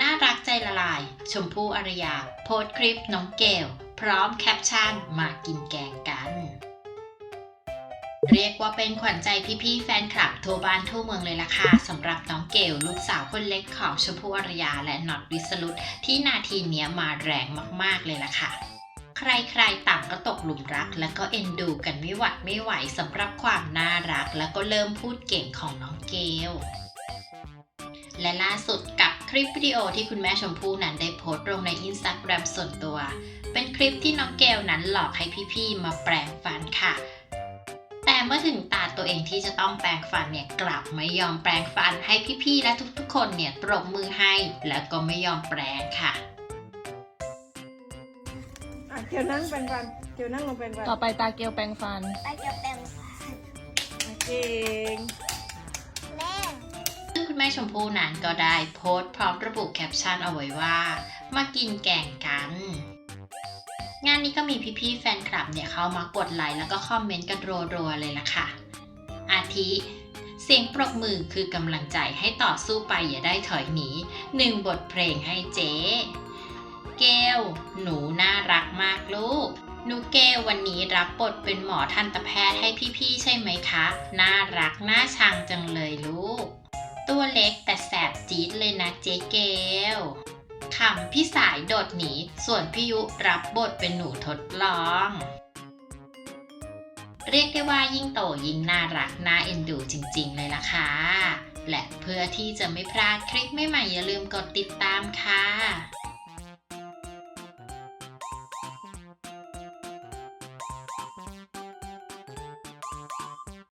น่ารักใจละลาย ชมพู่อารยา โพสคลิปน้องเกล พร้อมแคปชั่นมากินแกงกัน เรียกว่าเป็นขวัญใจพี่ๆแฟนคลับทั่วบ้านทั่วเมืองเลยล่ะค่ะสำหรับน้องเกลลูกสาวคนเล็กของชมพู่อารยาและน็อตวิสรุตที่นาทีเนี้ยมาแรงมากๆเลยล่ะค่ะใครๆต่างก็ตกหลุมรัก และก็เอ็นดูกันไม่หวัดไม่ไหวสำหรับความน่ารัก แล้วก็เริ่มพูดเก่งของน้องเกล และล่าสุดกับคลิปวิดีโอที่คุณแม่ชมพู่นั้นได้โพสต์ลงในอินสตาแกรมส่วนตัว เป็นคลิปที่น้องเกลนั้นหลอกให้พี่ๆมาแปลงฟันค่ะ แต่เมื่อถึงตาตัวเองที่จะต้องแปลงฟันเนี่ยกลับไม่ยอมแปลงฟันให้พี่ๆและทุกๆ คนเนี่ยปรบมือให้ แล้วก็ไม่ยอมแปลงค่ะอะเกียวนั่งแปรงฟันเกียวนั่งลงแปรงฟันต่อไปตาเกียวแปรงฟันไปจะเป็นเก่งแม่ซึ่งคุณแม่ชมพู่นั้นก็ได้โพสต์พร้อมระบุแคปชั่นเอาไว้ว่า มากินแกงกัน งานนี้ก็มีพี่ๆแฟนคลับเนี่ยเข้ามากดไลค์แล้วก็คอมเมนต์กันรัวๆเลยล่ะค่ะ อาทิ เสียงปรบมือคือกำลังใจให้ต่อสู้ไปอย่าได้ถอยหนีหนึ่งบทเพลงให้เจ๊เกลหนูน่ารักมากลูกหนูเกลวันนี้รับบทเป็นหมอทันตแพทย์ให้พี่ๆใช่ไหมคะ น่ารักน่าชังจังเลยลูก เล็กแต่แสบจี๊ดเลยนะเจ๊เกลขำพี่สายโดดหนี ส่วนพี่ยุรับบทเป็นหนูทดลอง เรียกได้ว่ายิ่งโตยิ่งน่ารักน่าเอ็นดูจริงๆเลยล่ะค่ะ และเพื่อที่จะไม่พลาดคลิปใหม่ๆอย่าลืมกดติดตามค่ะ